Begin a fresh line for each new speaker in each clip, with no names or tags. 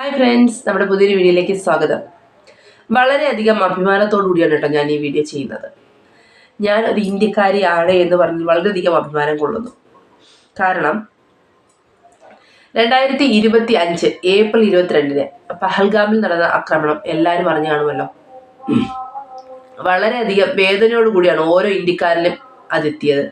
Hi friends നമ്മുടെ പുതിയൊരു വീഡിയോയിലേക്ക് സ്വാഗതം. വളരെയധികം അഭിമാനത്തോടുകൂടിയാണ് കേട്ടോ ഞാൻ ഈ വീഡിയോ ചെയ്യുന്നത്. ഞാൻ ഒരു ഇന്ത്യക്കാരിയാണ് എന്ന് പറഞ്ഞ് വളരെയധികം അഭിമാനം കൊള്ളുന്നു. കാരണം രണ്ടായിരത്തി ഇരുപത്തി അഞ്ച് ഏപ്രിൽ ഇരുപത്തിരണ്ടിന് പഹൽഗാമിൽ നടന്ന ആക്രമണം എല്ലാവരും അറിഞ്ഞു കാണുമല്ലോ. വളരെയധികം വേദനയോടുകൂടിയാണ് ഓരോ ഇന്ത്യക്കാരിലും അതെത്തിയത്.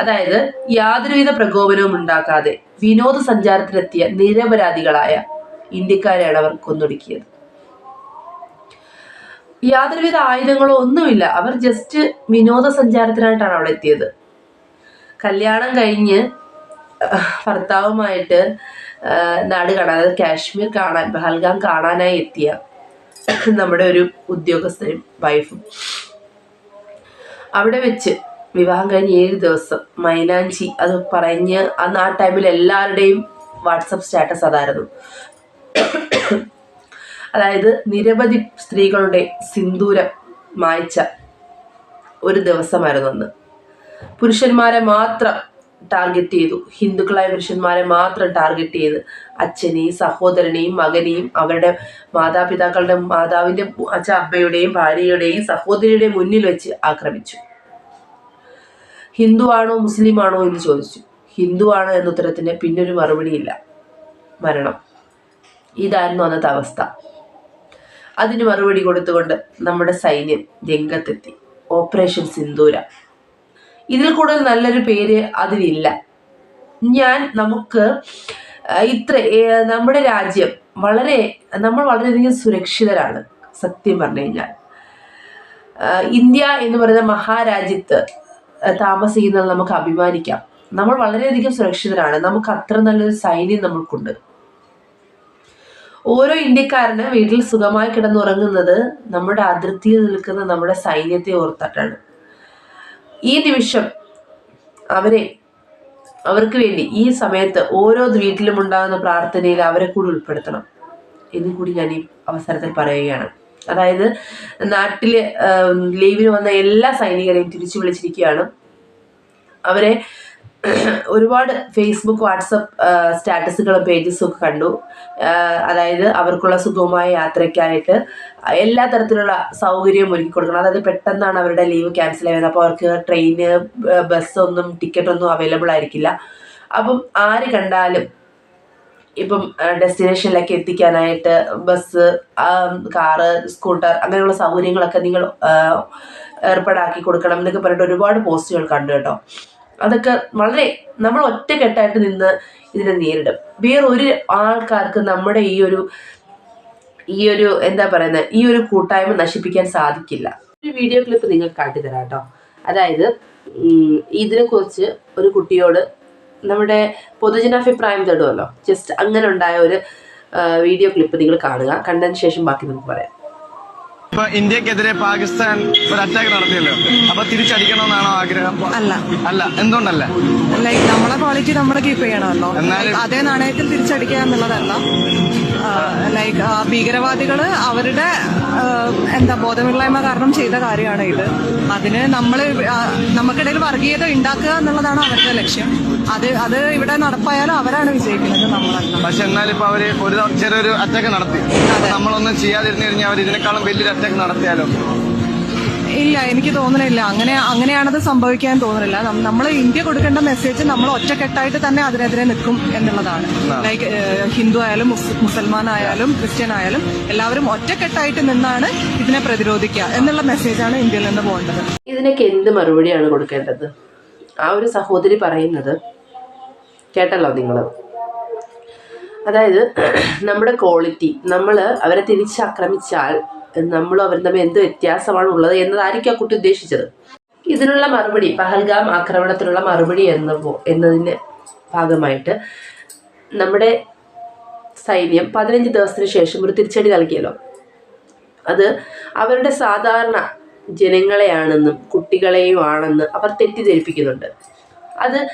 അതായത് യാതൊരുവിധ പ്രകോപനവും ഉണ്ടാക്കാതെ വിനോദസഞ്ചാരത്തിനെത്തിയ നിരപരാധികളായ ഇന്ത്യക്കാരെയാണ് അവർ കൊന്നൊടുക്കിയത്. യാതൊരുവിധ ആയുധങ്ങളോ ഒന്നുമില്ല. അവർ ജസ്റ്റ് വിനോദസഞ്ചാരത്തിനായിട്ടാണ് അവിടെ എത്തിയത്. കല്യാണം കഴിഞ്ഞ് ഭർത്താവുമായിട്ട് നാട് കാണാൻ അതായത് കാശ്മീർ കാണാൻ പഹൽഗാം കാണാനായി എത്തിയ നമ്മുടെ ഒരു ഉദ്യോഗസ്ഥനും വൈഫും. അവിടെ വെച്ച് വിവാഹം കഴിഞ്ഞ് ഏഴ് ദിവസം മൈലാഞ്ചി അത് പറഞ്ഞ് അന്ന് ആ ടൈമിൽ എല്ലാവരുടെയും വാട്സപ്പ് സ്റ്റാറ്റസ് അതായിരുന്നു. അതായത് നിരവധി സ്ത്രീകളുടെ സിന്ദൂരം മായ്ച്ച ഒരു ദിവസമായിരുന്നു അന്ന്. പുരുഷന്മാരെ മാത്രം ടാർഗറ്റ് ചെയ്തു. ഹിന്ദുക്കളായ പുരുഷന്മാരെ മാത്രം ടാർഗറ്റ് ചെയ്ത്. അച്ഛനെയും സഹോദരനെയും മകനെയും അവരുടെ മാതാപിതാക്കളുടെ മാതാവിന്റെ അച്ഛ അമ്മയുടെയും ഭാര്യയുടെയും സഹോദരിയുടെയും മുന്നിൽ വെച്ച് ആക്രമിച്ചു. ഹിന്ദുവാണോ മുസ്ലിമാണോ എന്ന് ചോദിച്ചു. ഹിന്ദുവാണോ എന്ന ഉത്തരത്തിന് പിന്നൊരു മറുപടിയില്ല. മരണം. ഇതായിരുന്നു അന്നത്തെ അവസ്ഥ. അതിന് മറുപടി കൊടുത്തുകൊണ്ട് നമ്മുടെ സൈന്യം രംഗത്തെത്തി. ഓപ്പറേഷൻ സിന്ദൂര. ഇതിൽ കൂടുതൽ നല്ലൊരു പേര് അതിനില്ല ഞാൻ നമുക്ക് ഇത്ര നമ്മുടെ രാജ്യം വളരെ നമ്മൾ വളരെയധികം സുരക്ഷിതരാണ് സത്യം പറഞ്ഞു കഴിഞ്ഞാൽ. ഇന്ത്യ എന്ന് പറയുന്ന മഹാരാജ്യത്ത് താമസിക്കുന്നത് നമുക്ക് അഭിമാനിക്കാം. നമ്മൾ വളരെയധികം സുരക്ഷിതരാണ്. നമുക്ക് അത്ര നല്ലൊരു സൈന്യം നമുക്കുണ്ട് ഓരോ ഇന്ത്യക്കാരന് വീട്ടിൽ സുഖമായി കിടന്നുറങ്ങുന്നത് നമ്മുടെ അതിർത്തിയിൽ നിൽക്കുന്ന നമ്മുടെ സൈന്യത്തെ ഓർത്തിട്ടാണ്. ഈ നിമിഷം അവരെ അവർക്ക് വേണ്ടി ഈ സമയത്ത് ഓരോ വീട്ടിലും ഉണ്ടാകുന്ന പ്രാർത്ഥനയിൽ അവരെ കൂടി ഉൾപ്പെടുത്തണം. എന്ന് കൂടി ഞാൻ ഈ അവസരത്തിൽ പറയുകയാണ്. അതായത് നാട്ടിൽ ലീവിന് വന്ന എല്ലാ സൈനികരെയും തിരിച്ചു വിളിച്ചിരിക്കുകയാണ്. അവരെ ഒരുപാട് ഫേസ്ബുക്ക് വാട്സപ്പ് സ്റ്റാറ്റസുകളും പേജസും ഒക്കെ കണ്ടു. അതായത് അവർക്കുള്ള സുഖമായ യാത്രയ്ക്കായിട്ട് എല്ലാ തരത്തിലുള്ള സൗകര്യവും ഒരുക്കി കൊടുക്കണം. അതായത് പെട്ടെന്നാണ് അവരുടെ ലീവ് ക്യാൻസൽ ആയത്. അപ്പോൾ അവർക്ക് ട്രെയിന് ബസ്സൊന്നും ടിക്കറ്റൊന്നും അവൈലബിൾ ആയിരിക്കില്ല. അപ്പം ആര് കണ്ടാലും ഇപ്പം ഡെസ്റ്റിനേഷനിലേക്ക് എത്തിക്കാനായിട്ട് ബസ് കാറ് സ്കൂട്ടർ അങ്ങനെയുള്ള സൗകര്യങ്ങളൊക്കെ നിങ്ങൾ ഏർപ്പാടാക്കി കൊടുക്കണം എന്നൊക്കെ പറഞ്ഞിട്ട് ഒരുപാട് പോസ്റ്റുകൾ കണ്ടു കേട്ടോ. അതൊക്കെ വളരെ നമ്മൾ ഒറ്റക്കെട്ടായിട്ട് നിന്ന് ഇതിനെ നേരിടും. വേറെ ഒരു ആൾക്കാർക്ക് നമ്മുടെ ഈ ഒരു ഈ ഒരു എന്താ പറയുന്നത് ഈ ഒരു കൂട്ടായ്മ നശിപ്പിക്കാൻ സാധിക്കില്ല. ഒരു വീഡിയോ ക്ലിപ്പ് നിങ്ങൾക്ക് കാട്ടിത്തരാം കേട്ടോ. അതായത് ഇതിനെക്കുറിച്ച് ഒരു കുട്ടിയോട് നമ്മുടെ പൊതുജനാഭിപ്രായം തേടുമല്ലോ ജസ്റ്റ് അങ്ങനെ ഉണ്ടായ ഒരു വീഡിയോ ക്ലിപ്പ് നിങ്ങൾ കാണുക. കണ്ടതിന് ശേഷം ബാക്കി നമുക്ക് പറയാം.
ഇപ്പൊ ഇന്ത്യക്കെതിരെ പാകിസ്ഥാൻ ഒരു അറ്റാക്ക് നടത്തിയല്ലോ. അപ്പൊ തിരിച്ചടിക്കണമെന്നാണോ ആഗ്രഹം?
അല്ല.
അല്ല. എന്തുകൊണ്ടല്ല?
ലൈക്ക് നമ്മളെ ക്വാളിറ്റി നമ്മുടെ കീപ്പ് ചെയ്യണമല്ലോ.
എന്നാലും-
അതേ നാണയത്തിൽ തിരിച്ചടിക്കുക എന്നുള്ളതല്ല. ലൈക്ക് ഭീകരവാദികൾ അവരുടെ എന്താ ബോധമില്ലായ്മ കാരണം ചെയ്ത കാര്യമാണ് ഇത്. അതിന് നമ്മൾ നമുക്കിടയിൽ വർഗീയത ഉണ്ടാക്കുക എന്നുള്ളതാണ് അവരുടെ ലക്ഷ്യം. അത് അത് ഇവിടെ നടപ്പായാലും അവരാണ് വിജയിക്കുന്നത് നമ്മളല്ല.
പക്ഷെ എന്നാലും ഇപ്പൊ അവർ ഒരു ചെറിയൊരു അറ്റാക്ക് നടത്തി. നമ്മളൊന്നും ചെയ്യാതിരുന്നു കഴിഞ്ഞാൽ അവർ ഇതിനേക്കാളും വലിയൊരു അറ്റാക്ക് നടത്തിയാലോ?
ഇല്ല എനിക്ക് തോന്നുന്നില്ല അങ്ങനെ അങ്ങനെയാണത് സംഭവിക്കാൻ തോന്നുന്നില്ല നമ്മൾ ഇന്ത്യ കൊടുക്കേണ്ട മെസ്സേജ് നമ്മൾ ഒറ്റക്കെട്ടായിട്ട് തന്നെ അതിനെതിരെ നിൽക്കും എന്നുള്ളതാണ്. ലൈക്ക് ഹിന്ദു ആയാലും മുസൽമാൻ ആയാലും ക്രിസ്ത്യൻ ആയാലും എല്ലാവരും ഒറ്റക്കെട്ടായിട്ട് നിന്നാണ് ഇതിനെ പ്രതിരോധിക്കുക എന്നുള്ള മെസ്സേജാണ് ഇന്ത്യയിൽ നിന്ന് പോകേണ്ടത്.
ഇതിനൊക്കെ എന്ത് മറുപടിയാണ് കൊടുക്കേണ്ടത്? ആ ഒരു സഹോദരി പറയുന്നത് കേട്ടല്ലോ നിങ്ങൾ അതായത് നമ്മുടെ ക്വാളിറ്റി നമ്മൾ അവരെ തിരിച്ചാക്രമിച്ചാൽ നമ്മളും അവരും തമ്മിൽ എന്ത് വ്യത്യാസമാണ് ഉള്ളത് എന്നതായിരിക്കും ആ കുട്ടി ഉദ്ദേശിച്ചത്. ഇതിനുള്ള മറുപടി പഹൽഗാം ആക്രമണത്തിനുള്ള മറുപടി എന്ന എന്നതിന് ഭാഗമായിട്ട് നമ്മുടെ സൈന്യം പതിനഞ്ച് ദിവസത്തിന് ശേഷം ഒരു തിരിച്ചടി നൽകിയല്ലോ. അത് അവരുടെ സാധാരണ ജനങ്ങളെയാണെന്നും കുട്ടികളെയും ആണെന്ന് അവർ തെറ്റിദ്ധരിപ്പിക്കുന്നുണ്ട്. അത്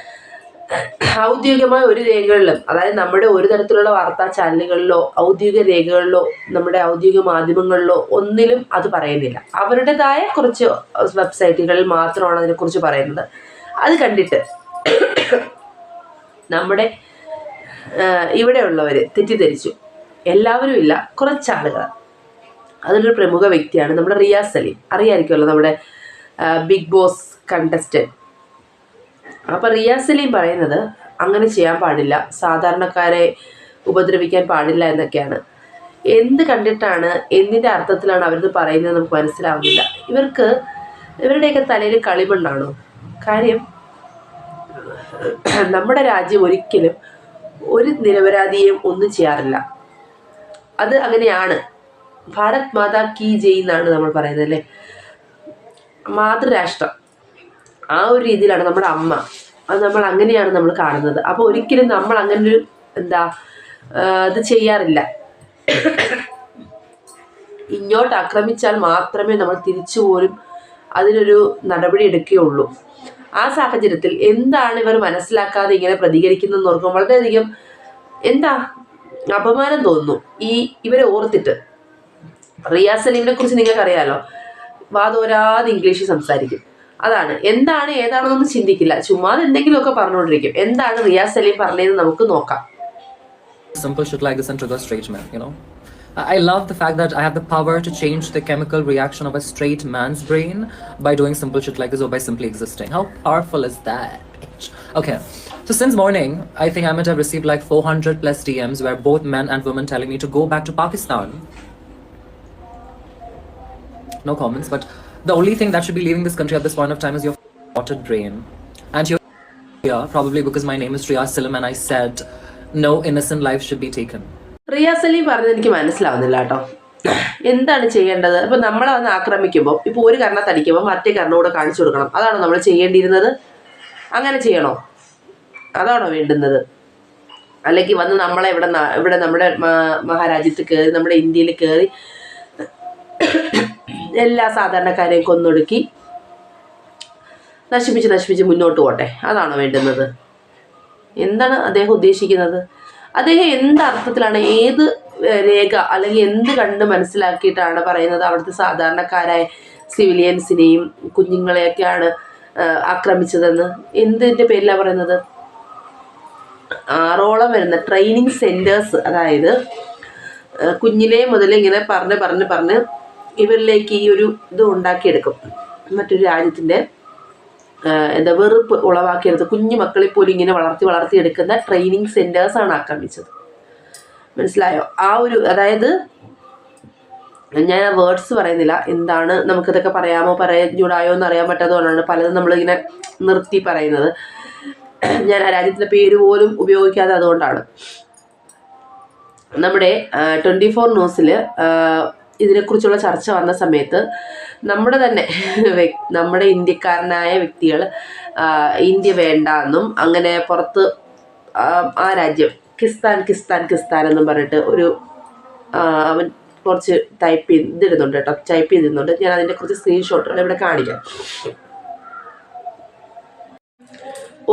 ഔദ്യോഗികമായ ഒരു രേഖകളിലും അതായത് നമ്മുടെ ഒരു തരത്തിലുള്ള വാർത്താ ചാനലുകളിലോ ഔദ്യോഗിക രേഖകളിലോ നമ്മുടെ ഔദ്യോഗിക മാധ്യമങ്ങളിലോ ഒന്നിലും അത് പറയുന്നില്ല. അവരുടേതായ കുറച്ച് വെബ്സൈറ്റുകളിൽ മാത്രമാണ് അതിനെക്കുറിച്ച് പറയുന്നത്. അത് കണ്ടിട്ട് നമ്മുടെ ഇവിടെയുള്ളവർ തെറ്റിദ്ധരിച്ചു. എല്ലാവരും ഇല്ല കുറച്ചാളുകൾ അതിലൊരു പ്രമുഖ വ്യക്തിയാണ് നമ്മുടെ റിയാസ് അലി അറിയാമായിരിക്കുമല്ലോ നമ്മുടെ ബിഗ് ബോസ് കണ്ടസ്റ്റന്റ് അപ്പോൾ റിയാസ് സലീം പറയുന്നത് അങ്ങനെ ചെയ്യാൻ പാടില്ല സാധാരണക്കാരെ ഉപദ്രവിക്കാൻ പാടില്ല എന്നൊക്കെയാണ്. എന്ത് കണ്ടിട്ടാണ് എന്തിന്റെ അർത്ഥത്തിലാണ് അവരത് പറയുന്നത് നമുക്ക് മനസ്സിലാവുന്നില്ല. ഇവർക്ക് ഇവരുടെയൊക്കെ തലയിൽ കളിമണ്ണാണോ കാര്യം നമ്മുടെ രാജ്യം ഒരിക്കലും ഒരു നിരപരാധിയെയും ഒന്നും ചെയ്യാറില്ല. അത് അങ്ങനെയാണ്. ഭാരത് മാതാ കി ജയ് എന്നാണ് നമ്മൾ പറയുന്നത് അല്ലേ? മാതൃരാഷ്ട്രം. ആ ഒരു രീതിയിലാണ് നമ്മുടെ അമ്മ. അത് നമ്മൾ അങ്ങനെയാണ് നമ്മൾ കാണുന്നത്. അപ്പോൾ ഒരിക്കലും നമ്മൾ അങ്ങനെ ഒരു എന്താ ഇത് ചെയ്യാറില്ല. ഇങ്ങോട്ട് ആക്രമിച്ചാൽ മാത്രമേ നമ്മൾ തിരിച്ചു പോലും അതിനൊരു നടപടി എടുക്കുകയുള്ളൂ. ആ സാഹചര്യത്തിൽ എന്താണ് ഇവർ മനസ്സിലാക്കാതെ ഇങ്ങനെ പ്രതികരിക്കുന്നതെന്ന് ഓർക്കുമ്പോൾ വളരെയധികം എന്താ അപമാനം തോന്നുന്നു. ഈ ഇവരെ ഓർത്തിട്ട്. റിയാസ് സലീമിനെ കുറിച്ച് നിങ്ങൾക്കറിയാലോ? വാതോരാതെ ഇംഗ്ലീഷ് സംസാരിക്കും. അതാണ് എന്താണ് ഏതാണെന്നൊന്നും ചിന്തിക്കില്ല ചുമ്മാതെ എന്തെങ്കിലുമൊക്കെ പറഞ്ഞുകൊണ്ടിരിക്കും എന്താണ് റിയാസ് സലീം പറഞ്ഞതെന്ന് നമുക്ക് നോക്കാം
simple shit like this and trigger straight men, you know? I love the fact that I have the power to change the chemical reaction of a straight man's brain by doing simple shit like this or by simply existing. How powerful is that? Okay, so since morning, I think I might have received like 400 plus DMs where both men and women telling me to go back to Pakistan. No comments, but the only thing that should be leaving this country at this point of time is your watered brain. And you're here probably because my name is Riyaz Salim and I said no innocent life should be taken.
Riyas Saleem പറഞ്ഞത് എനിക്ക് മനസ്സിലാവുന്നില്ല കേട്ടോ. എന്താണ് ചെയ്യേണ്ടത്? ഇപ്പം നമ്മളെ വന്ന് ആക്രമിക്കുമ്പോൾ ഇപ്പോൾ ഒരു കർണത്തടിക്കുമ്പോൾ മറ്റേ കർണം കൂടെ കാണിച്ചു കൊടുക്കണം. അതാണോ നമ്മൾ ചെയ്യേണ്ടിയിരുന്നത്? അങ്ങനെ ചെയ്യണോ? അതാണോ വേണ്ടുന്നത്? അല്ലെങ്കിൽ വന്ന് നമ്മളെ ഇവിടെ ഇവിടെ നമ്മുടെ മഹാരാജ്യത്ത് കയറി നമ്മുടെ ഇന്ത്യയിൽ കയറി എല്ലാ സാധാരണക്കാരെയും കൊന്നൊടുക്കി നശിപ്പിച്ച് നശിപ്പിച്ച് മുന്നോട്ട് പോട്ടെ. അതാണോ വേണ്ടുന്നത്. എന്താണ് അദ്ദേഹം ഉദ്ദേശിക്കുന്നത്? അദ്ദേഹം എന്ത് അർത്ഥത്തിലാണ് ഏത് രേഖ അല്ലെങ്കിൽ എന്ത് കണ്ട് മനസ്സിലാക്കിയിട്ടാണ് പറയുന്നത് അവിടുത്തെ സാധാരണക്കാരായ സിവിലിയൻസിനെയും കുഞ്ഞുങ്ങളെയൊക്കെയാണ് ആക്രമിച്ചതെന്ന്? എന്തിന്റെ പേരിലാണ് പറയുന്നത്? ആറോളം വരുന്ന ട്രെയിനിങ് സെന്റേഴ്സ് അതായത് കുഞ്ഞിലേ മുതൽ ഇങ്ങനെ പറഞ്ഞ് പറഞ്ഞ് പറഞ്ഞ് ഇവരിലേക്ക് ഈ ഒരു ഇത് ഉണ്ടാക്കിയെടുക്കും. മറ്റൊരു രാജ്യത്തിന്റെ എന്താ വെറുപ്പ് ഉളവാക്കിയെടുത്ത് കുഞ്ഞു മക്കളെ പോലും ഇങ്ങനെ വളർത്തി വളർത്തിയെടുക്കുന്ന ട്രെയിനിങ് സെന്റേഴ്സാണ് ആക്രമിച്ചത്. മനസ്സിലായോ? ആ ഒരു അതായത് ഞാൻ ആ വേർഡ്സ് പറയുന്നില്ല. എന്താണ് നമുക്കിതൊക്കെ പറയാമോ പറയാഞ്ഞൂടായോ എന്ന് അറിയാൻ പറ്റാത്തതുകൊണ്ടാണ് പലതും നമ്മളിങ്ങനെ നിർത്തി പറയുന്നത്. ഞാൻ ആ രാജ്യത്തിന്റെ പേര് പോലും ഉപയോഗിക്കാതെ അതുകൊണ്ടാണ്. നമ്മുടെ ട്വന്റി ഫോർ ന്യൂസിൽ ഇതിനെക്കുറിച്ചുള്ള ചർച്ച വന്ന സമയത്ത് നമ്മുടെ തന്നെ നമ്മുടെ ഇന്ത്യക്കാരനായ വ്യക്തികൾ ഇന്ത്യ വേണ്ട എന്നും അങ്ങനെ പുറത്ത് ആ രാജ്യം കിസ്താൻ കിസ്താൻ കിസ്താൻ എന്നും പറഞ്ഞിട്ട് ഒരു അവൻ കുറച്ച് ടൈപ്പ് ചെയ്ത് ഇതിടുന്നുണ്ട് കേട്ടോ ടൈപ്പ് ചെയ്തിരുന്നുണ്ട്. ഞാൻ അതിന്റെ കുറച്ച് സ്ക്രീൻഷോട്ടുകൾ ഇവിടെ കാണിക്കാം.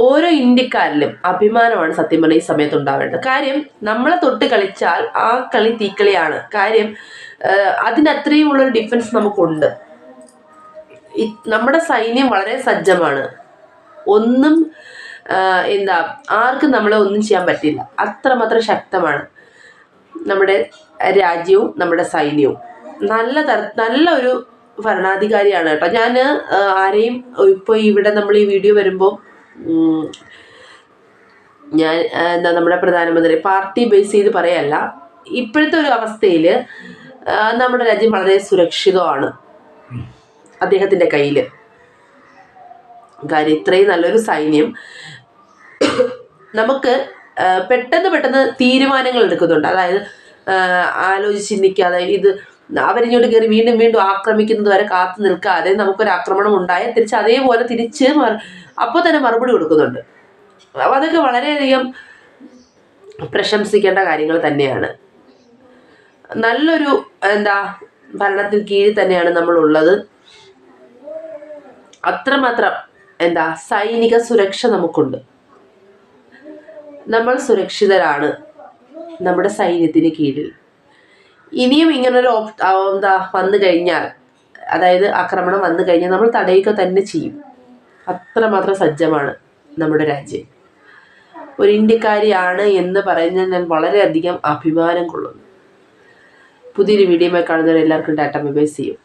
ഓരോ ഇന്ത്യക്കാരിലും അഭിമാനമാണ് സത്യം പറഞ്ഞ ഈ സമയത്ത് ഉണ്ടാവേണ്ടത്. കാര്യം നമ്മളെ തൊട്ട് കളിച്ചാൽ ആ കളി തീക്കളിയാണ്. കാര്യം അതിനത്രയും ഉള്ളൊരു ഡിഫൻസ് നമുക്കുണ്ട്. നമ്മുടെ സൈന്യം വളരെ സജ്ജമാണ്. ഒന്നും എന്താ ആർക്കും നമ്മളെ ഒന്നും ചെയ്യാൻ പറ്റില്ല. അത്രമാത്രം ശക്തമാണ് നമ്മുടെ രാജ്യവും നമ്മുടെ സൈന്യവും. നല്ല തര നല്ല ഒരു ഭരണാധികാരിയാണ് കേട്ടോ ഞാൻ ആരെയും ഇപ്പോൾ ഇവിടെ നമ്മൾ ഈ വീഡിയോ വരുമ്പോൾ ഞാൻ എന്താ നമ്മുടെ പ്രധാനമന്ത്രി പാർട്ടി ബേസ് ചെയ്ത് പറയല്ല ഇപ്പോഴത്തെ ഒരു അവസ്ഥയിൽ നമ്മുടെ രാജ്യം വളരെ സുരക്ഷിതമാണ് അദ്ദേഹത്തിന്റെ കയ്യിൽ കാര്യം ഇത്രയും നല്ലൊരു സൈന്യം നമുക്ക് പെട്ടെന്ന് പെട്ടെന്ന് തീരുമാനങ്ങൾ എടുക്കുന്നുണ്ട്. അതായത് ആലോചിച്ച് ചിന്തിക്കാതെ ഇത് അവരിങ്ങോട്ട് കയറി വീണ്ടും വീണ്ടും ആക്രമിക്കുന്നത് വരെ കാത്തു നിൽക്കാതെ നമുക്കൊരു ആക്രമണം ഉണ്ടായാൽ തിരിച്ച് അതേപോലെ തിരിച്ച് അപ്പോൾ തന്നെ മറുപടി കൊടുക്കുന്നുണ്ട്. അപ്പോൾ അതൊക്കെ വളരെയധികം പ്രശംസിക്കേണ്ട കാര്യങ്ങൾ തന്നെയാണ്. നല്ലൊരു എന്താ ഭരണത്തിന് കീഴിൽ തന്നെയാണ് നമ്മളുള്ളത്. അത്രമാത്രം എന്താ സൈനിക സുരക്ഷ നമുക്കുണ്ട്. നമ്മൾ സുരക്ഷിതരാണ് നമ്മുടെ സൈന്യത്തിന് കീഴിൽ. ഇനിയും ഇങ്ങനൊരു ഓപ്- എന്താ വന്നു കഴിഞ്ഞാൽ അതായത് ആക്രമണം വന്നു കഴിഞ്ഞാൽ നമ്മൾ തടയുക തന്നെ ചെയ്യും. അത്രമാത്രം സജ്ജമാണ് നമ്മുടെ രാജ്യം. ഒരു ഇന്ത്യക്കാരിയാണ് എന്ന് പറയുന്നത് ഞാൻ വളരെയധികം അഭിമാനം കൊള്ളുന്നു. പുതിയൊരു വീഡിയോയുമായി കാണുന്നവർ എല്ലാവർക്കും ടാറ്റ ബൈ ചെയ്യും